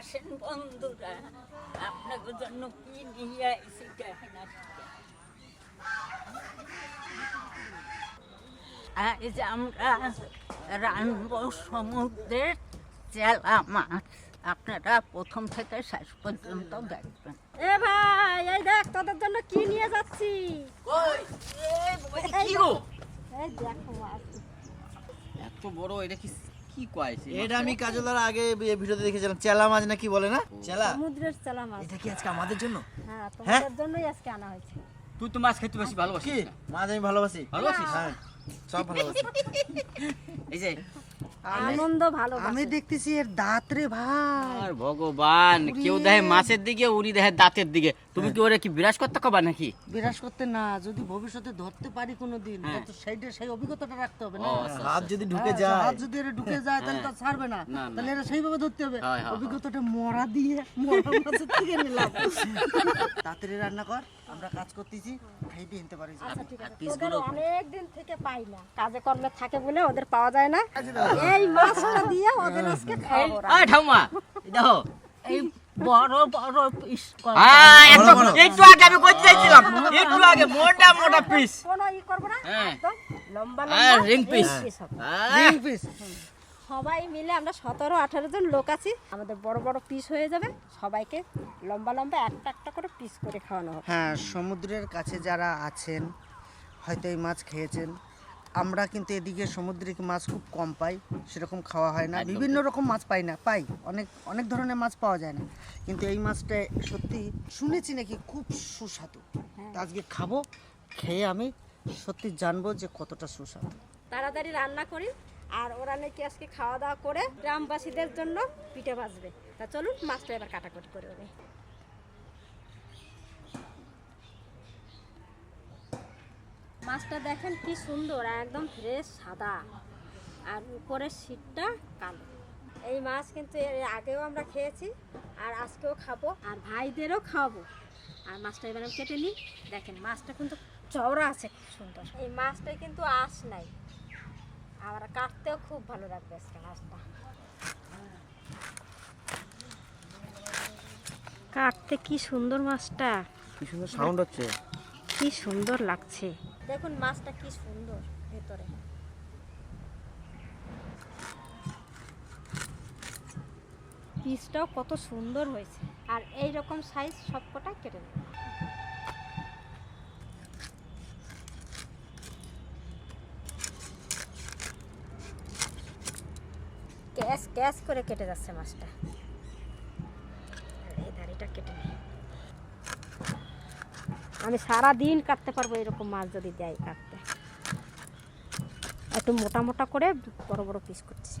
আসেন বন্ধুরা। আপনাদের জন্য কি নিয়ে আইছি দেখেন আজ আমরা রানবো সমুদ্রের চেলা মাছ। আপনারা প্রথম থেকে শেষ পর্যন্ত দেখবেন। এ ভাই এই দেখ তোদের জন্য কি নিয়ে যাচ্ছি? এই দেখো এত বড় এটা কি কি কয়েছে এটা আমি কাজলার আগে এই ভিডিওতে দেখেছিলাম চেলা মাছ না কি বলে না? চেলা। সমুদ্রের চেলা মাছ। এটা কি আজকে আমাদের জন্য? হ্যাঁ তোমাদের জন্যই আজকে আনা হয়েছে। তুই তো মাছ খেতে বেশি ভালোবাসিস মাছ আমি ভালোবাসি। ভালোবাসিস? হ্যাঁ সব ভালোবাসি। এই যে আনন্দ ভালো আমি দেখতেছি এর দাঁত রে ভাই। আর ভগবান কেউ দেখে মাছের দিকে উড়ি দেখে দাঁতের দিকে। তুমি কি ওরে কি বিরাজ করতে কবা নাকি? বিরাজ করতে না যদি ভবিষ্যতে ধরতে পারি কোনোদিন হ্যাঁ। তো সেইটা সেই অভিজ্ঞতাটা রাখতে হবে না। আচ্ছা, হাত যদি ঢুকে হ্যাঁ, যায়। হাত যদি এরা ঢুকে যায় তাহলে তো আর ছাড়বে না। তাহলে এরা সেইভাবে ধরতে হবে। হয়, হয়, অভিজ্ঞতাটা মরা দিয়ে মরা মাছের থেকে নিলাম। তাড়াতাড়ি রান্না কর। আমরা কাজ করতেছি খাইতে নিতে পারি। আচ্ছা ঠিক আছে। তোদের অনেক দিন থেকে পাই না। কাজে কর্মে থাকে বলে ওদের পাওয়া যায় না। এই মাছটা দিয়ে ওদের আজকে খাওয়াবো আয় ঠাউমা এই দেখো এই বড় বড় পিস হ্যাঁ একটু আগে আমি করতে চাইছিলাম। একটু আগে মোটা মোটা পিস কোনো ই করব না হ্যাঁ। একদম লম্বা হ্যাঁ, লম্বা। piece। piece রিং পিস সবাই মিলে আমরা সতেরো আঠারো জন লোক আছি। আমাদের বড় বড় পিস হয়ে যাবে। সবাইকে লম্বা লম্বা একটা একটা করে পিস করে খাওয়ানো হবে। হ্যাঁ সমুদ্রের কাছে যারা আছেন হয়তো এই মাছ খেয়েছেন আমরা কিন্তু এদিকে সামুদ্রিক মাছ খুব কম পাই সেরকম খাওয়া হয় না। বিভিন্ন রকম মাছ পাই না পাই। অনেক অনেক ধরনের মাছ পাওয়া যায় না। কিন্তু এই মাছটা সত্যি শুনেছি নাকি খুব সুস্বাদু। তা আজকে খাব খেয়ে আমি সত্যি জানব যে কতটা সুস্বাদু। তাড়াতাড়ি রান্না করি। আর ওরা নাকি আজকে খাওয়া দাওয়া করে গ্রামবাসীদের জন্য পিঠে ভাজবে। তা চলুন, মাছটা এবার কাটাকুটি করে ওরে মাছটা দেখেন কি সুন্দর একদম ফ্রেশ সাদা। আর উপরের শীতটা কালো। এই মাছ কিন্তু এর আগেও আমরা খেয়েছি, আর আজকেও খাব, আর ভাইদেরও খাওয়াবো। আর মাছটা এবার আমি কেটে নিই। দেখেন, মাছটা কিন্তু চওড়া আছে, খুব সুন্দর। এই মাছটায় কিন্তু আঁশ নাই। আবার কাটতেও খুব ভালো লাগবে আজকে মাছটা। কাটতে কি সুন্দর মাছটা। কি সুন্দর সাউন্ড হচ্ছে। কি সুন্দর লাগছে। দেখুন মাছটা কি সুন্দর ভেতরে। পিসটাও কত সুন্দর হয়েছে। আর এই রকম সাইজ সবকটা কেটে নেব ক্যাশ করে কেটে যাচ্ছে মাছটা। এই দাড়িটা কেটে আমি সারা দিন কাটতে পারব এরকম মাছ যদি দেয় কাটতে। একটু মোটা মোটা করে বড় বড় পিস করছি।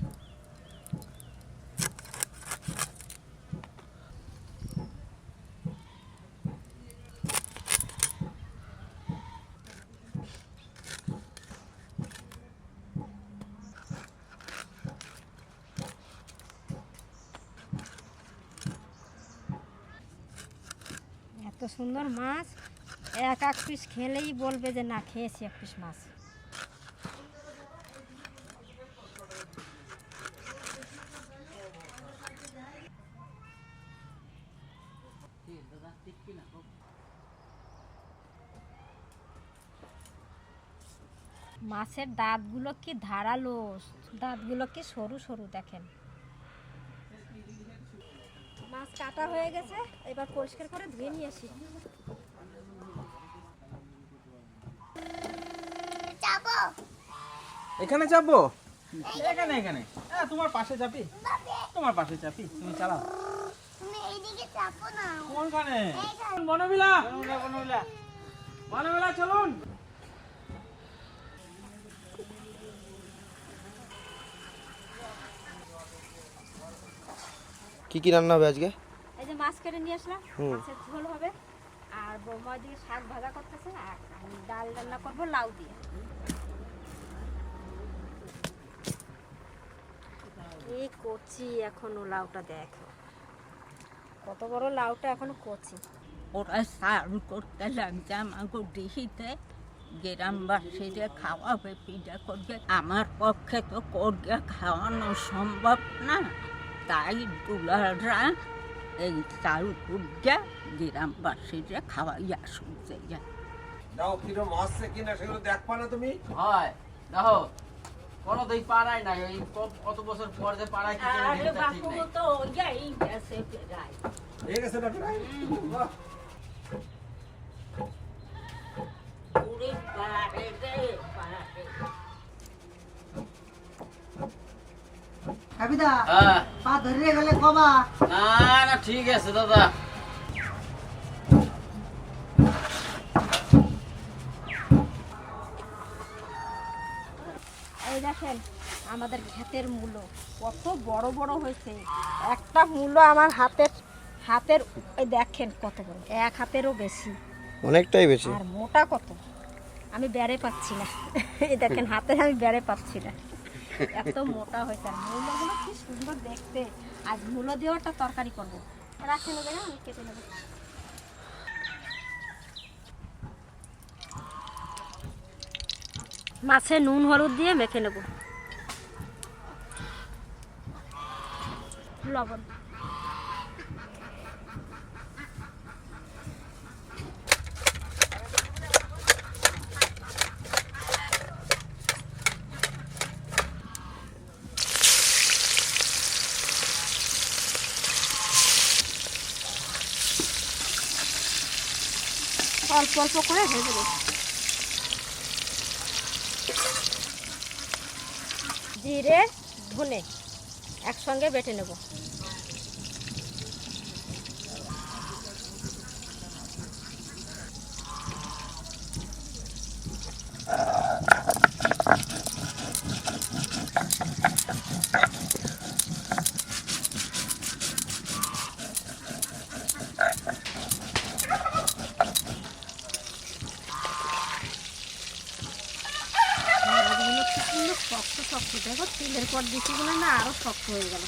এত সুন্দর মাছ। এক এক পিস খেলেই বলবে যে, না, খেয়েছি এক পিস মাছ। মাছের দাঁতগুলো কি ধারালো? দাঁতগুলো কি সরু সরু দেখেন মাছ কাটা হয়ে গেছে এবার পরিষ্কার করে ধুয়ে নিয়ে আসি। এখানে চাপবো এখানে এখানে। হ্যাঁ তোমার পাশে চাপি তোমার পাশে চাপি তুমি চালাও কোনখানে? বনবিলা? বনবিলা বনবিলা চলুন। কি কি রান্না হবে আজকে? মাছ কেটে নিয়ে আসলাম। মাছের ঝোল হবে। আর বৌমা দিকে শাক ভাজা করতেছে আর আমি ডাল রান্না করব লাউ দিয়ে। এই কচি এখনও লাউটা দেখো। কত বড় লাউটা এখনও কচি। ওরা সার করতে লাগছে আমাকে দেখিতে গ্রামবাসীরা খাওয়াবে পিঠা করবে আমার পক্ষে তো করবে খাওয়ানো সম্ভব না। তাই দুলারা এই চারু উঠে গ্রামবাসীরা খাওয়াইয়া শুনছে। দাও কিরম হচ্ছে কিনা সেগুলো দেখবা না তুমি? হয় দেখো কোনো দিক পাড়ায় নাই এই কত বছর পর যে পাড়ায় কি ঠিক বাপু তো যাই গেছে প্রায়। হয়ে গেছে না প্রায়? বাহ। উড়ে পারে রে পারে কাবিদা হ্যাঁ। পা ধরিয়ে গেলে কবা। না না ঠিক আছে দাদা। এই দেখেন আমাদের ক্ষেতের মূলো কত বড় বড় হয়েছে। একটা মূলো আমার হাতের হাতের এই দেখেন কত বড় এক হাতেরও বেশি। অনেকটাই বেশি। আর মোটা কত? আমি বেড়ে পাচ্ছি না। এই দেখেন হাতে আমি বেড়ে পাচ্ছি না। এত মোটা হয়েছে। কি সুন্দর দেখতে। আজ তরকারি করব। রাখে নেবে না আমি কেটে নেব। মাছে নুন, হলুদ দিয়ে মেখে নেব। লবণ। অল্প অল্প করে ভেজে দেবো জিরে ধনে একসঙ্গে বেটে নেব মাছগুলো কি সুন্দর শক্ত শক্ত দেখো তেলের পর দিচ্ছি বলে না আরও শক্ত হয়ে গেল।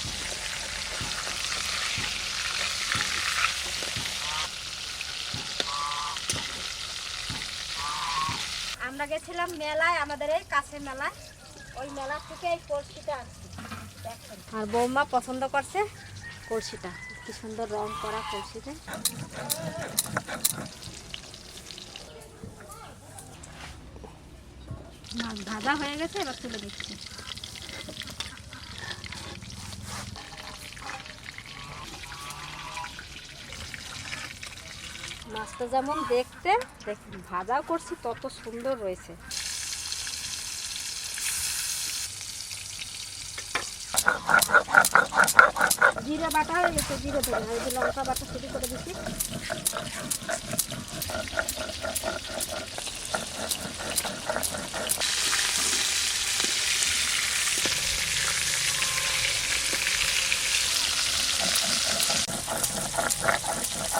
আমরা গেছিলাম মেলায়, আমাদের এই কাছে মেলায়। ওই মেলা থেকে এই কলসিটা আনছি। আর বৌমা পছন্দ করছে কলসিটা। কি সুন্দর রং করা কলসিটা। ভাজা হয়ে গেছে, এবার তুলে দিচ্ছি মাছটা যেমন দেখতে, দেখুন, ভাজাও করছি, তত সুন্দর রয়েছে। জিরে বাটা হয়ে গেছে, জিরে ধরে আমি যে লঙ্কা বাটা শুরু করে দিচ্ছি।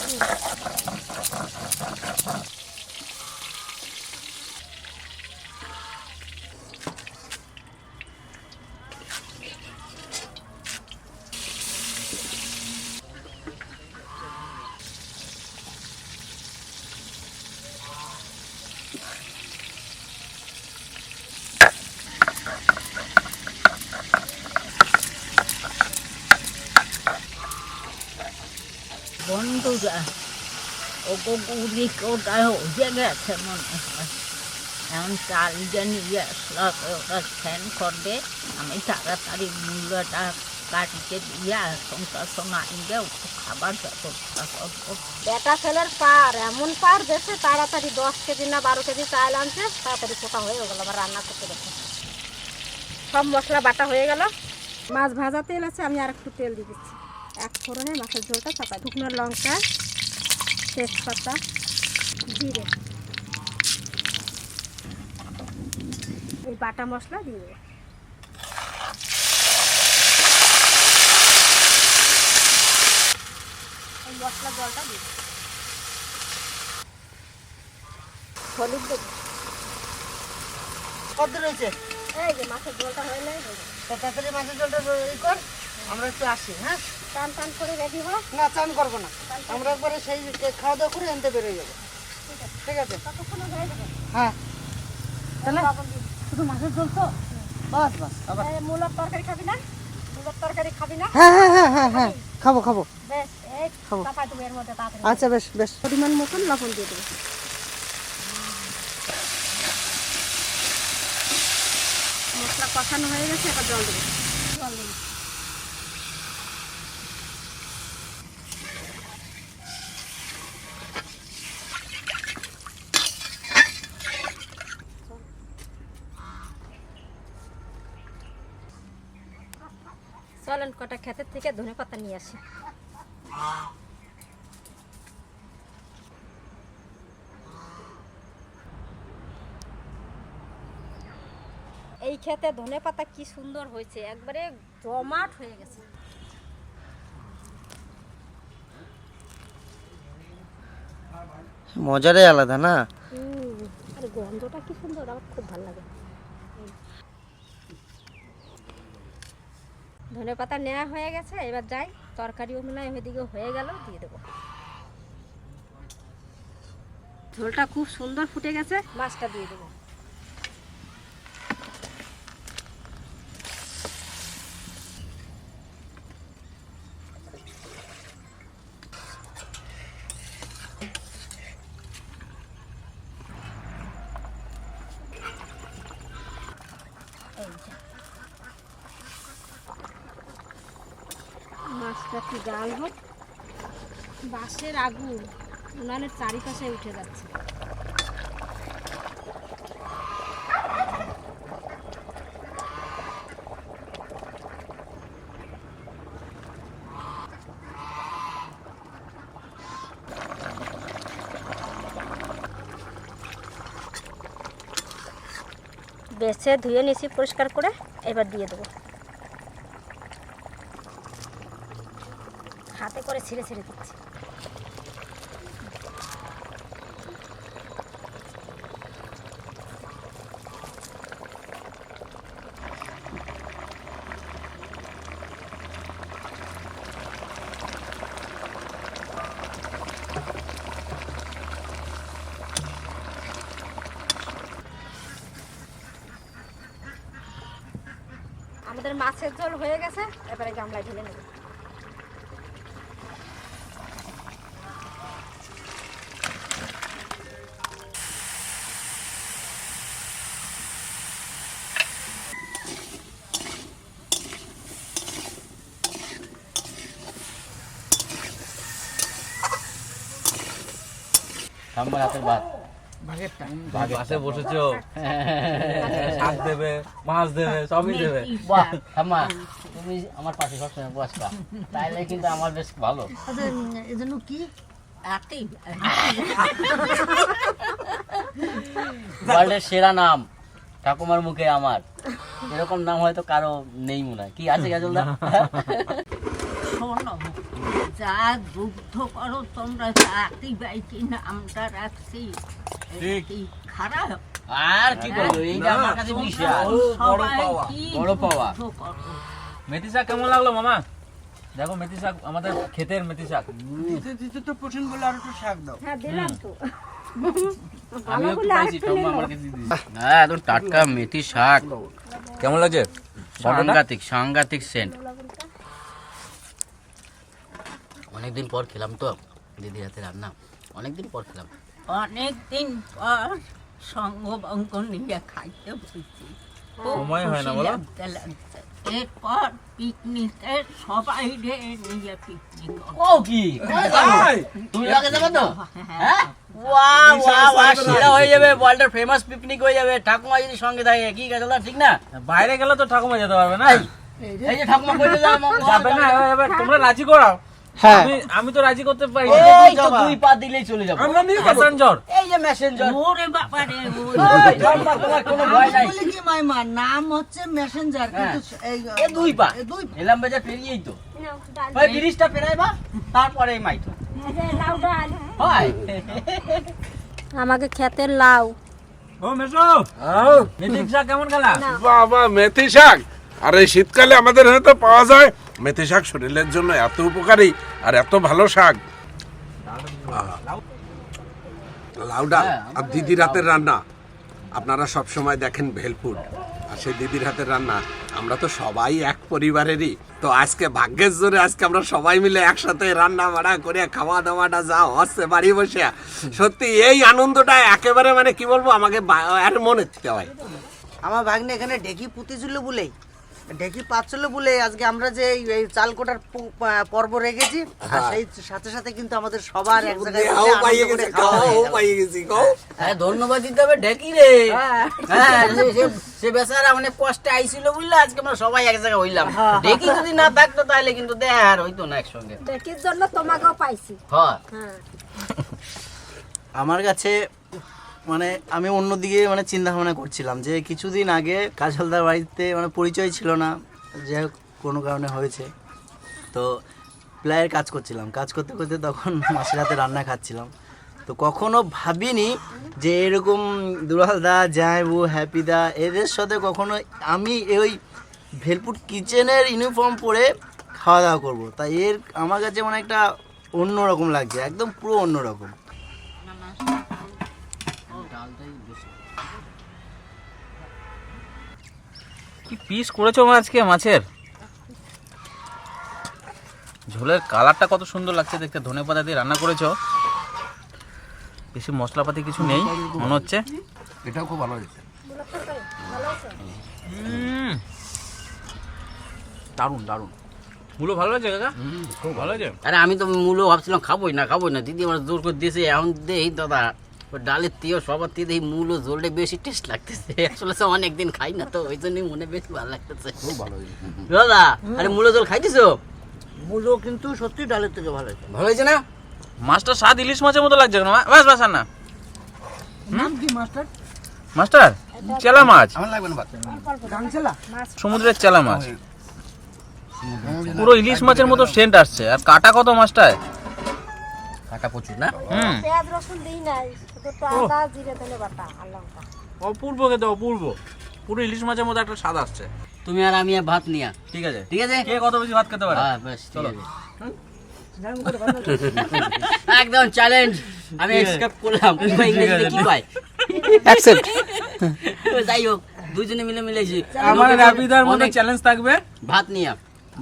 বন্ধুরা ও গুড়ি কোটায় হয়ে গেছে মনে হয় এখন চাল যে নিয়ে আসলো ওরা ফ্যান করবে আমি তাড়াতাড়ি মূল্যটা কাটিতে দিয়ে সংসার সময় খাবার ব্যবস্থা করব বেটা ছেলের পার, এমন পার দেশে তাড়াতাড়ি দশ কেজি না বারো কেজি চাল আনছে, তাড়াতাড়ি কোটা হয়ে গেল, আবার রান্না করতে দেখো। সব মশলা বাটা হয়ে গেল। মাছ ভাজা তেল আছে, আমি আর একটু তেল দিয়ে দিচ্ছি। এক ফোড়নে মাছের ঝোলটা চাপা শুকনো লঙ্কা তেজপাতা জিরে। এই বাটা মশলা দিয়ে এই মশলা জলটা দিয়ে দেবো। হলুদ দেবো। কত রয়েছে? এই যে মাছের ঝোলটা হয়ে তা তাড়াতাড়ি মাছের জলটা ই কর আমরা একটু আসি হ্যাঁ? টান টান করে রেডি হো না চান করব না। আমরা একবারে সেই খাওয়া দাওয়া করে এনতে বেরোয় যাব। ঠিক আছে? হয়ে যাবে। হ্যাঁ। তাহলে শুধু মাছের ঝোল তো? বাস বাস আবার। এই মূলার তরকারি খাবি না? আলুর তরকারি খাবি না? হ্যাঁ হ্যাঁ হ্যাঁ হ্যাঁ হ্যাঁ। খাব? খাব বেশ এই খাব। তুমি এর মধ্যে তাড়াতাড়ি। আচ্ছা বেশ বেশ। পরিমাণ মতন লবণ দিয়ে দেবো। মশলা কষানো হয়ে গেছে এবার জল দেবো। চলেন কটা ক্ষেতের থেকে ধনে পাতা নিয়ে আসি। এই ক্ষেতে ধনে পাতা কি সুন্দর হয়েছে একবারে জমাট হয়ে গেছে। মজারে আলাদা না? আর গন্ধটা কি সুন্দর আমার খুব ভালো লাগে। ধনে পাতা নেওয়া হয়ে গেছে এবার যাই তরকারিও মনে হয় ওইদিকে হয়ে গেল দিয়ে দেবো। ঝোলটা খুব সুন্দর ফুটে গেছে। মাছটা দিয়ে দেবো মাছটা একটু জাল হোক বাঁশের আগুন উনানের চারিপাশে উঠে যাচ্ছে। বেছে ধুয়ে নিয়েছি পরিষ্কার করে, এবার দিয়ে দেবো। হাতে করে ছিঁড়ে ছিঁড়ে দিচ্ছি। আমাদের মাছের ঝোল হয়ে গেছে এবারে গামলায় ঢেলে নেব। ভাত। পাশে বসেছো। শাক দেবে মাছ দেবে সবই দেবে। বাহ তুমি আমার পাশে সবসময় বসবা। তাইলে কিন্তু আমার বেশ ভালো। এজন্য কি? ওয়ার্ল্ডের সেরা নাম ঠাকুমার মুখে আমার। এরকম নাম হয়তো কারও নেই মনে হয়। কি আছে গাজলদা শোনো যা যুদ্ধ করো তোমরা চাকরি বাইকি নামটা রাখছি। এটা খারাপ। আর কি করব? এইটা আমার কাছে বিশাল সবাই পাওয়া, বড় পাওয়া। মেথি শাক কেমন লাগল মামা? দেখো মেথি শাক আমাদের ক্ষেতের মেথি শাক। তো পছন্দ বলে আর একটু শাক দাও। হ্যাঁ দিলাম তো। হ্যাঁ একদম টাটকা মেথি শাক। কেমন লাগছে? সাংঘাতিক সাংঘাতিক সেন্ট অনেকদিন পর খেলাম তো দিদি হাতে রান্না। অনেকদিন পর খেলাম। অনেকদিন পর সঙ্গবঙ্গ নিয়ে খাইতে খুব সময় হয় না বলো? এরপর পিকনিকে সবাই রে নিয়ে পিকনিক ও কি? তুমি আগে যাবে তো? হ্যাঁ সেরা হয়ে যাবে ওয়ার্ল্ডের ফেমাস পিকনিক হয়ে যাবে ঠাকুমা যদি সঙ্গে থাকে কি গেল ঠিক না? বাইরে গেলে তো ঠাকুমা যেতে পারবে না। এই যে ঠাকুমা কইতে যাবে যাবে না এবার- এবার তোমরা রাজি করাও। হ্যাঁ। আমি আমি তো রাজি করতে পারি এই তো দুই পা দিলেই চলে যাব। প্যাসেঞ্জার এই যে মেসেঞ্জার ওরে বাবা রে ওই তোমার কোনো ভয় নাই। বলি কি মাইমা নাম হচ্ছে মেসেঞ্জার কিন্তু এই এ দুই পা। এ দুই এলাম বাজার পেরিয়েই তো। ব্রিজটা পেরাইবা তারপরে এই মাইতো হয়। আমাকে খেতে লাউ ও মেসো। মেথি শাক কেমন খেলা? বাবা মেথি শাক? আর এই শীতকালে আমাদের এখানে তো পাওয়া যায় মেথি শাক শরীরের জন্য এত উপকারী আর এত ভালো শাক। লাউ ডাল আর দিদির হাতের রান্না। আপনারা সব সময় দেখেন ভেলপুর। আর সেই দিদির হাতের রান্না আমরা তো সবাই এক পরিবারেরই। তো আজকে ভাগ্যের জোরে আজকে আমরা সবাই মিলে একসাথে রান্না বাড়া করে খাওয়া দাওয়াটা যা হচ্ছে বাড়ি বসে। সত্যি এই আনন্দটা একেবারে মানে কি বলব আমাকে বা- আর মনে দিতে হয়। আমার ভাগ্নে এখানে ঢেকি পুঁতেছিল বলেই। ঢেকি পাচ্ছিল বলে আজকে আমরা যে এই- চাল কোটার পর্ব রেখেছি আর সেই সাথে সাথে কিন্তু আমাদের সবার এক জায়গায় পাইয়ে গেছি হয়ে খাওয়াও পাইয়ে গেছি হ্যাঁ ধন্যবাদ দিতে হবে ঢেকি রে। হ্যাঁ। সে- বেচারা অনেক কষ্টে আইছিল বুঝলে আজকে আমরা সবাই এক জায়গায় হইলাম। ঢেকি যদি না থাকতো তাহলে কিন্তু দেখ আর হইতো না একসঙ্গে। ডেকির জন্য তোমাকেও পাইছি। হ্যাঁ। আমার কাছে মানে আমি অন্যদিকে মানে চিন্তা ভাবনা করছিলাম যে কিছুদিন আগে কাজলদার বাড়িতে মানে পরিচয় ছিল না যে কোনো কারণে হয়েছে। তো প্লায়ের কাজ করছিলাম, কাজ করতে করতে তখন মাসের হাতে রান্না খাচ্ছিলাম। তো কখনো ভাবিনি যে এরকম দুলালদা জায়বু হ্যাপিদা এদের সাথে কখনো আমি ওই ভেলপুর কিচেনের ইউনিফর্ম পরে খাওয়া দাওয়া করব। তাই এর আমার কাছে মানে একটা অন্যরকম লাগছে, একদম পুরো অন্যরকম। কি পিস করেছ মা আজকে মাছের? ঝোলের কালারটা কত সুন্দর লাগছে দেখতে ধনে পাতা দিয়ে রান্না করেছ। বেশি মশলাপাতি কিছু নেই মনে হচ্ছে। এটাও খুব ভালো হয়েছে। দারুণ দারুণ। মুলো ভালো লাগছে কাকা? খুব ভালো লাগছে আরে আমি তো মূলো ভাবছিলাম খাবোই না খাবোই না। দিদি আমার জোর করে দিয়েছে এখন দেই দাদা। ডালের তিও সবার দিয়ে এই মূলো ঝোলটা বেশি টেস্ট লাগতেছে। আসলে সে অনেকদিন খাই না তো ওই জন্যই মনে বেশি ভালো লাগতেছে। খুব ভালো দাদা আরে মূলো ঝোল খাইতেছো? মূলো কিন্তু সত্যি ডালের থেকে ভালো হয়েছে। ভালো হয়েছে না? মাছটা স্বাদ ইলিশ মাছের মতো লাগছে কেন? বাস বাস না। নাম কি মাস্টার? মাস্টার চেলা মাছ। আমার লাগবে না সমুদ্রের চেলা মাছ। পুরো ইলিশ মাছের মতো সেন্ট আসছে। আর কাটা কত মাছটায়? কাটা প্রচুর না? পেঁয়াজ রসুন দিই নাই শুধু একটু আদা জিরে ধনে বাটা আর লঙ্কা। অপূর্ব খেতে অপূর্ব। পুরো ইলিশ মাছের মধ্যে একটা স্বাদ আসছে। তুমি আর আমি আর ভাত নিয়া। ঠিক আছে। ঠিক আছে? কে কত বেশি ভাত খেতে পারে? হ্যাঁ বেশ চলো। একদম চ্যালেঞ্জ আমি এক্সেপ্ট করলাম। ইংরেজিতে কি পাই অ্যাকসেপ্ট যাই হোক দুজনে মিলে মিলেছি। আমার রাবিদার মধ্যে চ্যালেঞ্জ থাকবে। ভাত নিয়া।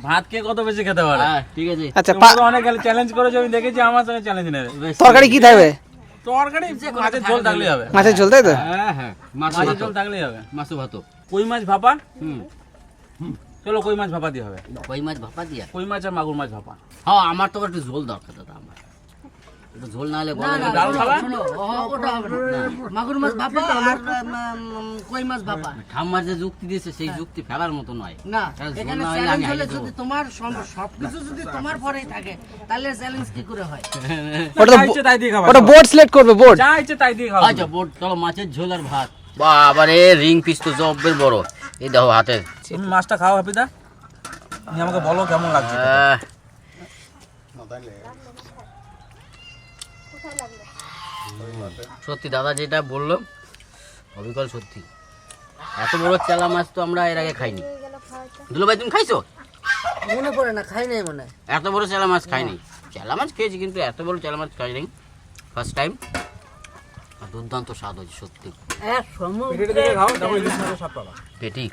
ভাত কে কত বেশি খেতে পারে? হ্যাঁ ঠিক আছে। আচ্ছা অনেক চ্যালেঞ্জ করেছ আমি দেখেছি আমার সঙ্গে চ্যালেঞ্জ নেবে। তরকারি কি থাকবে? তরকারি মাছের ঝোল থাকলেই হবে। মাছের ঝোল তাই তো? হ্যাঁ হ্যাঁ মাছের ঝোল থাকলেই হবে। মাছ ভাত কই মাছ ভাপা? হুম। চলো কই মাছ ভাপা দিয়ে হবে? কই মাছ ভাপা দিয়ে? কই মাছ আর মাগুর মাছ ভাপা? হ্যাঁ আমার তো একটু ঝোল দরকার ঝোল না হলে মাগুর মাছ ভাপা আর কই মাছ ভাপা? ঠাম্মার যে যুক্তি দিয়েছে সেই যুক্তি ফেলার মতো নয়। না এখানে চ্যালেঞ্জ হলে যদি তোমার সবকিছু যদি তোমার পরেই থাকে তাহলে চ্যালেঞ্জ কি করে হয়? ওটা ইচ্ছে তাই দিয়ে খাবা ওটা বোর্ড সিলেক্ট করবে বোর্ড যা ইচ্ছে তাই দিয়ে আচ্ছা বোট চলো মাছের ঝোল আর ভাত। বাবারে রিং পিস তো জব্বের বড়। এই দেখো হাতে। মাছটা খাও হাপিদা আমাকে বলো কেমন লাগছে। সত্যি দাদা যেটা বলল অবিকল সত্যি। এত বড় চেলা মাছ তো আমরা এর আগে খাইনি। দুলো ভাই তুমি খাইছো? মনে পড়ে না খাই নাই মনে এত বড় চেলা মাছ খাইনি। চেলা মাছ খেয়েছি কিন্তু এত বড় চেলা মাছ খাইনি। ফার্স্ট টাইম দুর্দান্ত স্বাদ হয়েছে সত্যি। পেটি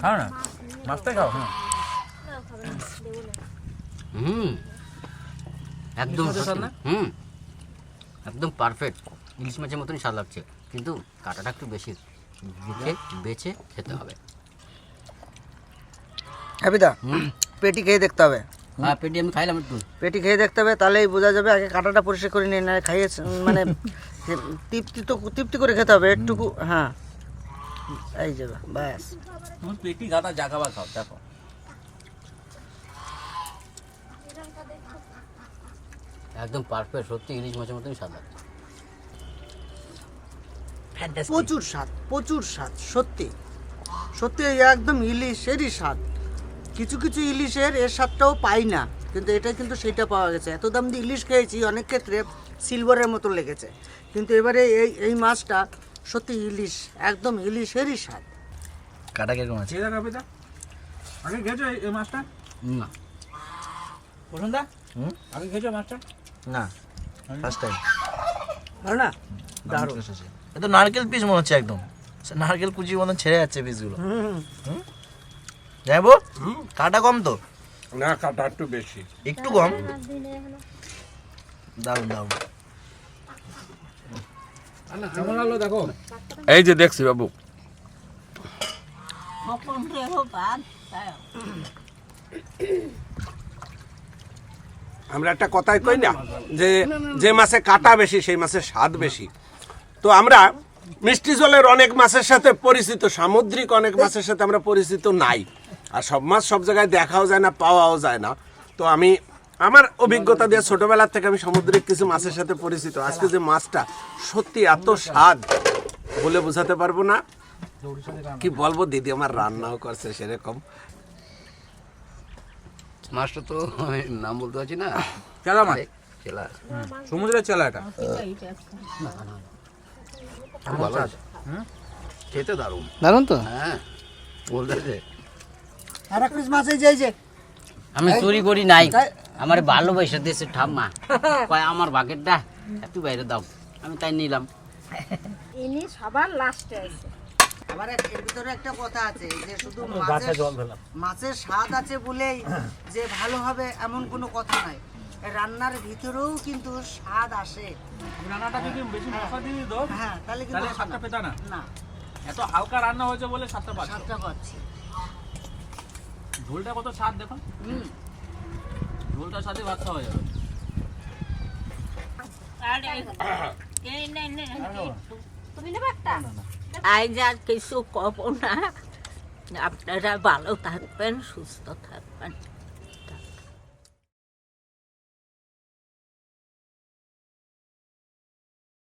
খাও না? মাছটাই খাও হ্যাঁ। হুম। একদম সত্যি। হুম। একদম পারফেক্ট ইলিশ মাছের মতনই স্বাদ লাগছে। কিন্তু কাঁটাটা একটু বেশি। দেখে বেছে খেতে হবে। হ্যাপিদা পেটি খেয়ে দেখতে হবে। হ্যাঁ পেটি আমি খাইলাম একটু। পেটি খেয়ে দেখতে হবে তাহলেই বোঝা যাবে আগে কাঁটাটা পরিষ্কার করে নিয়ে না খাইয়ে মানে তৃপ্তি তো তৃপ্তি করে খেতে হবে একটুকু হ্যাঁ। এই যাবে ব্যাস। পেটি যা খাবার খাও দেখো। একদম পারফেক্ট সত্যি ইলিশ মাছের মতনই স্বাদ লাগছে প্রচুর স্বাদ প্রচুর স্বাদ সত্যি। সত্যি এই একদম ইলিশেরই স্বাদ। কিছু কিছু ইলিশের এর স্বাদটাও পাই না কিন্তু এটা কিন্তু সেটা পাওয়া গেছে। এত দাম দিয়ে ইলিশ খেয়েছি অনেক ক্ষেত্রে সিলভারের মতো লেগেছে। কিন্তু এবারে এই এই মাছটা সত্যি ইলিশ একদম ইলিশেরই স্বাদ। কাটা কীরকম আছে? দেখ হাপিদা আগে খেয়েছো এই- মাছটা? না। বসুন্ধা হুম? আগে খেয়েছো মাছটা? না ফার্স্ট টাইম ভালো না দারুণ। এ তো নারকেল পিস মনে হচ্ছে একদম। নারকেল কুচির মতন ছেড়ে যাচ্ছে পিসগুলো। যাইবো কাটা কম তো? না কাটা একটু বেশি। একটু কম? দারুণ দারুণ এই যে দেখছি বাবু। আমরা একটা কথাই কই না, যে যে মাছে কাটা বেশি, সেই মাছের স্বাদ বেশি। তো আমরা মিষ্টি জলের অনেক মাছের সাথে পরিচিত, সামুদ্রিক অনেক মাছের সাথে আমরা পরিচিত নাই। আর সব মাছ সব জায়গায় দেখাও যায় না, পাওয়াও যায় না। তো আমি, আমার অভিজ্ঞতা দিয়ে ছোটবেলার থেকে আমি সামুদ্রিক কিছু মাছের সাথে পরিচিত। আজকে যে মাছটা সত্যি এত স্বাদ, বলে বোঝাতে পারব না। কি বলব, দিদি আমার রান্নাও করছে সেরকম। মাছটা তো আমি নাম বলতে পারছি না। চেলা মাছ চেলা। সমুদ্রের চেলা এটা। খুব ভালো আছে। খেতে দারুণ। দারুণ তো? হ্যাঁ বলতে আর এক পিস মাছ এই যে এই যে। আমি চুরি করি নাই। আমার ভালোবাসা দিয়েছে ঠাম্মা। কয় আমার বাকেটটা তুই বাইরে দাও। আমি তাই নিলাম। ইনি সবার লাস্টে আছে। আবার এর ভিতরে একটা কথা আছে যে শুধু মাছের মাছের স্বাদ আছে বলেই যে ভালো হবে এমন কোনো কথা নাই। রান্নার ভিতরেও কিন্তু স্বাদ আসে। রান্নাটা যদি বেশি মশলা দিয়ে দিত হ্যাঁ তাহলে কিন্তু স্বাদটা পেতা না। না। এত হালকা রান্না হয়েছে বলে স্বাদটা পাচ্ছে। স্বাদটা পাচ্ছি। ঝোলটা কত স্বাদ দেখুন। ঝোলটার সাথে ভাত খাওয়া যাবে। আরে এই নে নে তুমি নেবে একটা? আজ আর কিছু কব না। আপনারা ভালো থাকবেন সুস্থ থাকবেন।